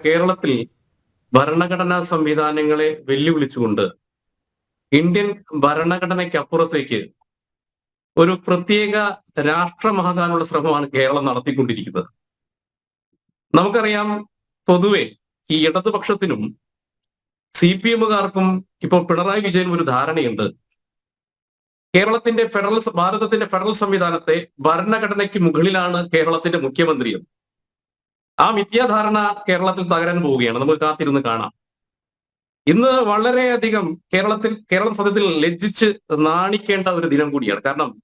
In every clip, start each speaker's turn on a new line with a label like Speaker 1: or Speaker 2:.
Speaker 1: കേരളത്തിൽ ഭരണഘടനാ സംവിധാനങ്ങളെ വെല്ലുവിളിച്ചുകൊണ്ട് ഇന്ത്യൻ ഭരണഘടനയ്ക്കപ്പുറത്തേക്ക് ഒരു പ്രത്യേക രാഷ്ട്രമാകാനുള്ള ശ്രമമാണ് കേരളം നടത്തിക്കൊണ്ടിരിക്കുന്നത് നമുക്കറിയാം പൊതുവെ ഈ ഇടതുപക്ഷത്തിനും സി പി എമ്മുകാർക്കും ഇപ്പോൾ പിണറായി വിജയൻ ഒരു ധാരണയുണ്ട് കേരളത്തിന്റെ ഫെഡറൽ ഭാരതത്തിന്റെ ഫെഡറൽ സംവിധാനത്തെ ഭരണഘടനയ്ക്ക് മുകളിലാണ് കേരളത്തിന്റെ മുഖ്യമന്ത്രി എന്ന്. ആ മിഥ്യാധാരണ കേരളത്തിൽ തകരാൻ പോവുകയാണ്. നമുക്ക് കാത്തിരുന്ന് കാണാം. ഇന്ന് വളരെയധികം കേരളത്തിൽ കേരളം സത്യത്തിൽ ലജ്ജിച്ച് നാണിക്കേണ്ട ഒരു ദിനം കൂടിയാണ്. കാരണം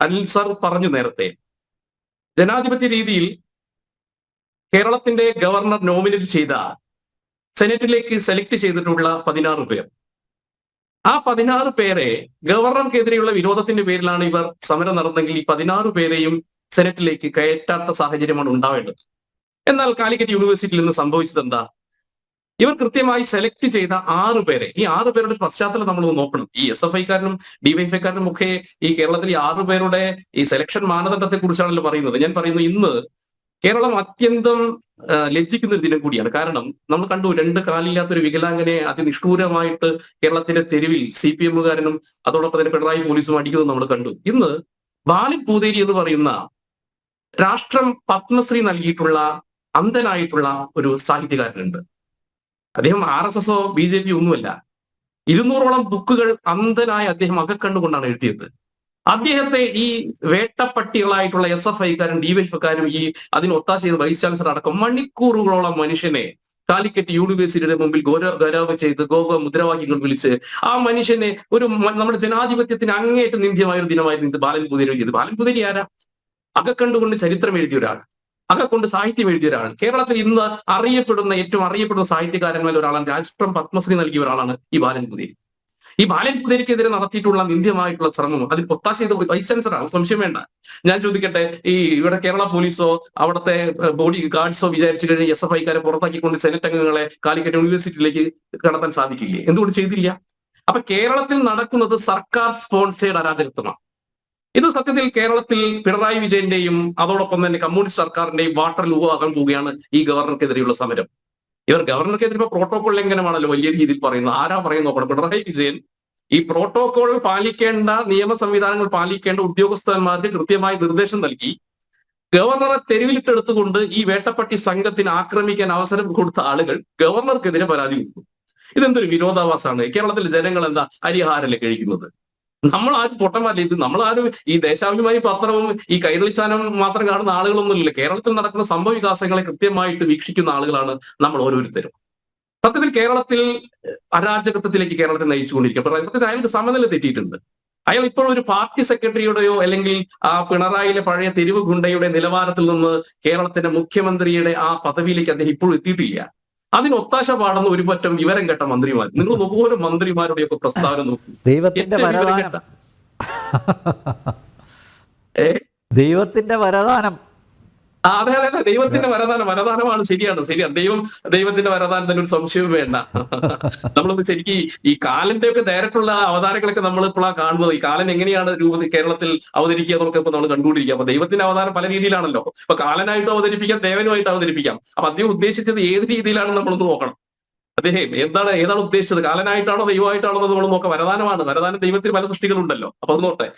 Speaker 1: അനിൽ സർ പറഞ്ഞു നേരത്തെ ജനാധിപത്യ രീതിയിൽ കേരളത്തിന്റെ ഗവർണർ നോമിനേറ്റ് ചെയ്ത സെനറ്റിലേക്ക് സെലക്ട് ചെയ്തിട്ടുള്ള പതിനാറ് പേർ. ആ പതിനാറ് പേരെ ഗവർണർക്കെതിരെയുള്ള വിരോധത്തിന്റെ പേരിലാണ് ഇവർ സമരം നടന്നെങ്കിൽ ഈ പതിനാറ് പേരെയും സെനറ്റിലേക്ക് കയറ്റാത്ത സാഹചര്യമാണ് ഉണ്ടാവേണ്ടത്. എന്നാൽ കാലിക്കറ്റ് യൂണിവേഴ്സിറ്റിയിൽ നിന്ന് സംഭവിച്ചത് എന്താ? ഇവർ കൃത്യമായി സെലക്ട് ചെയ്ത ആറ് പേരെ. ഈ ആറ് പേരുടെ പശ്ചാത്തലം നമ്മൾ നോക്കണം. ഈ എസ് എഫ് ഐക്കാരനും ഡിവൈഎഫ്ഐക്കാരനും ഒക്കെ ഈ കേരളത്തിൽ ഈ ആറ് പേരുടെ ഈ സെലക്ഷൻ മാനദണ്ഡത്തെ കുറിച്ചാണല്ലോ പറയുന്നത്. ഞാൻ പറയുന്നു ഇന്ന് കേരളം അത്യന്തം ലജ്ജിക്കുന്ന ഒരു ദിനം കൂടിയാണ്. കാരണം നമ്മൾ കണ്ടു രണ്ട് കാലില്ലാത്ത ഒരു വികലാംഗനെ അതിനിഷ്ഠൂരമായിട്ട് കേരളത്തിന്റെ തെരുവിൽ സി പി എമ്മുകാരനും അതോടൊപ്പം തന്നെ പിണറായി പോലീസും അടിക്കുന്നത് നമ്മൾ കണ്ടു. ഇന്ന് ബാലിൻ പൂതേരി എന്ന് പറയുന്ന രാഷ്ട്രം പത്മശ്രീ നൽകിയിട്ടുള്ള അന്ധനായിട്ടുള്ള ഒരു സാഹിത്യകാരനുണ്ട്. അദ്ദേഹം ആർ എസ് എസോ ബി ജെ പി ഒന്നുമല്ല. ഇരുന്നൂറോളം ബുക്കുകൾ അന്ധനായ അദ്ദേഹം അകക്കണ്ടുകൊണ്ടാണ് എഴുതിയത്. അദ്ദേഹത്തെ ഈ വേട്ടപ്പട്ടികളായിട്ടുള്ള എസ് എഫ് ഐക്കാരും ഡിവൈഎഫ്ഐക്കാരും ഈ അതിന് ഒത്താശ ചെയ്ത വൈസ് ചാൻസലർ അടക്കം മണിക്കൂറുകളോളം മനുഷ്യനെ കാലിക്കറ്റ് യൂണിവേഴ്സിറ്റിയുടെ മുമ്പിൽ ഗൗരവ ഗൗരവ ചെയ്ത് ഗോപ മുദ്രാവാക്യങ്ങൾ വിളിച്ച് ആ മനുഷ്യനെ ഒരു നമ്മുടെ ജനാധിപത്യത്തിന് അങ്ങേറ്റം നിന്ദ്യമായ ഒരു ദിനമായിരുന്നു ഇത് ബാലൻ പുതിരി ചെയ്ത് ബാലൻ പുതിരി ആരാ? അകക്കണ്ടുകൊണ്ട് ചരിത്രം എഴുതിയ ഒരാൾ. അകക്കൊണ്ട് സാഹിത്യം എഴുതിയ ഒരാളാണ് കേരളത്തിൽ ഇന്ന് അറിയപ്പെടുന്ന ഏറ്റവും അറിയപ്പെടുന്ന സാഹിത്യകാരന്മാരിൽ ഒരാളാണ് രാഷ്ട്രം പത്മശ്രീ നൽകിയ ഒരാളാണ് ഈ ബാലൻ പുതിരി ഈ ബാലൻ പുതിരിക്കെതിരെ നടത്തിയിട്ടുള്ള നിന്ദ്യമായിട്ടുള്ള ശ്രമം അതിൽ ഒത്താശ ചെയ്ത വൈസ് ചാൻസലറാണ് സംശയം വേണ്ട. ഞാൻ ചോദിക്കട്ടെ ഈ ഇവിടെ കേരള പോലീസോ അവിടുത്തെ ബോഡി ഗാർഡ്സോ വിചാരിച്ചു കഴിഞ്ഞാൽ എസ് എഫ് ഐക്കാരെ പുറത്താക്കിക്കൊണ്ട് സെനറ്റ് അംഗങ്ങളെ കാലിക്കറ്റ് യൂണിവേഴ്സിറ്റിയിലേക്ക് കടത്താൻ സാധിക്കില്ലേ? എന്തുകൊണ്ട് ചെയ്തില്ല? അപ്പൊ കേരളത്തിൽ നടക്കുന്നത് സർക്കാർ സ്പോൺസേഡ് അരാജകത്വമാണ്. ഇത് സത്യത്തിൽ കേരളത്തിൽ പിണറായി വിജയന്റെയും അതോടൊപ്പം തന്നെ കമ്മ്യൂണിസ്റ്റ് സർക്കാരിന്റെയും വാട്ടർ ലൂവാകാൻ പോവുകയാണ് ഈ ഗവർണർക്കെതിരെയുള്ള സമരം. ഇവർ ഗവർണർക്കെതിരെ ഇപ്പൊ പ്രോട്ടോകോൾ ലംഘനമാണല്ലോ വലിയ രീതിയിൽ പറയുന്നത്? ആരാ പറയുന്ന നോക്കണം. പിണറായി വിജയൻ ഈ പ്രോട്ടോകോൾ പാലിക്കേണ്ട നിയമ സംവിധാനങ്ങൾ പാലിക്കേണ്ട ഉദ്യോഗസ്ഥന്മാർക്ക് കൃത്യമായി നിർദ്ദേശം നൽകി. ഗവർണറെ തെരുവിലിട്ടെടുത്തുകൊണ്ട് ഈ വേട്ടപ്പട്ടി സംഘത്തിന് ആക്രമിക്കാൻ അവസരം കൊടുത്ത ആളുകൾ ഗവർണർക്കെതിരെ പരാതി കൊടുത്തു. ഇതെന്തൊരു വിരോധാഭാസമാണ്? കേരളത്തിലെ ജനങ്ങൾ എന്താ അരിഹാരല്ലേ കഴിക്കുന്നത് നമ്മൾ ആരും പൊട്ടന്മാരില്ല. ഇത് നമ്മൾ ആരും ഈ ദേശാഭിമാനി പത്രവും ഈ കൈരളിച്ചാനം മാത്രം കാണുന്ന ആളുകളൊന്നുമില്ല. കേരളത്തിൽ നടക്കുന്ന സംഭവ വികാസങ്ങളെ കൃത്യമായിട്ട് വീക്ഷിക്കുന്ന ആളുകളാണ് നമ്മൾ ഓരോരുത്തരും. സത്യത്തിൽ കേരളത്തിൽ അരാജകത്വത്തിലേക്ക് കേരളത്തെ നയിച്ചുകൊണ്ടിരിക്കുക. സത്യത്തിൽ അയാൾക്ക് സമനില തെറ്റിയിട്ടുണ്ട്. അയാൾ ഇപ്പോൾ ഒരു പാർട്ടി സെക്രട്ടറിയുടെയോ അല്ലെങ്കിൽ ആ പിണറായിലെ പഴയ തെരുവ് ഗുണ്ടയുടെ നിലവാരത്തിൽ നിന്ന് കേരളത്തിന്റെ മുഖ്യമന്ത്രിയുടെ ആ പദവിയിലേക്ക് അദ്ദേഹം ഇപ്പോഴും എത്തിയിട്ടില്ല. അതിന് ഒത്താശ പാടുന്ന ഒരു പറ്റം വിവരം കേട്ട മന്ത്രിമാർ. നിങ്ങൾ ഓരോ മന്ത്രിമാരുടെയൊക്കെ പ്രസ്താവന നോക്കൂ.
Speaker 2: ദൈവത്തിന്റെ വരദാനം. ദൈവത്തിന്റെ വരദാനം.
Speaker 1: അതെ അതെ അതെ ദൈവത്തിന്റെ വരദാനം വരദാനമാണ് ശരിയാണ് ശരിയാണ്. ദൈവം ദൈവത്തിന്റെ വരദാനത്തിന് ഒരു സംശയവും വേണ്ട. നമ്മളൊന്ന് ശരിക്കും ഈ കാലന്റെ ഒക്കെ നേരിട്ടുള്ള അവതാരങ്ങളൊക്കെ നമ്മൾ ഇപ്പോഴാണ് കാണുന്നത്. ഈ കാലൻ എങ്ങനെയാണ് രൂപ കേരളത്തിൽ അവതരിക്കുക എന്നൊക്കെ ഇപ്പൊ നമ്മൾ കണ്ടുകൊണ്ടിരിക്കുക അപ്പൊ ദൈവത്തിന്റെ അവതാരം പല രീതിയിലാണല്ലോ. അപ്പൊ കാലനായിട്ട് അവതരിപ്പിക്കാം ദേവനുമായിട്ട് അവതരിപ്പിക്കാം. അപ്പൊ അദ്ദേഹം ഉദ്ദേശിച്ചത് ഏത് രീതിയിലാണ് നമ്മളൊന്ന് നോക്കണം? അദ്ദേഹം എന്താണ് ഏതാണ് ഉദ്ദേശിച്ചത്? കാലനായിട്ടാണോ ദൈവമായിട്ടാണോ നമ്മൾ നോക്കാം. വരദാനമാണ്. വരദാനം ദൈവത്തിന് പല സൃഷ്ടികളുണ്ടല്ലോ. അപ്പൊ അത് നോട്ടെ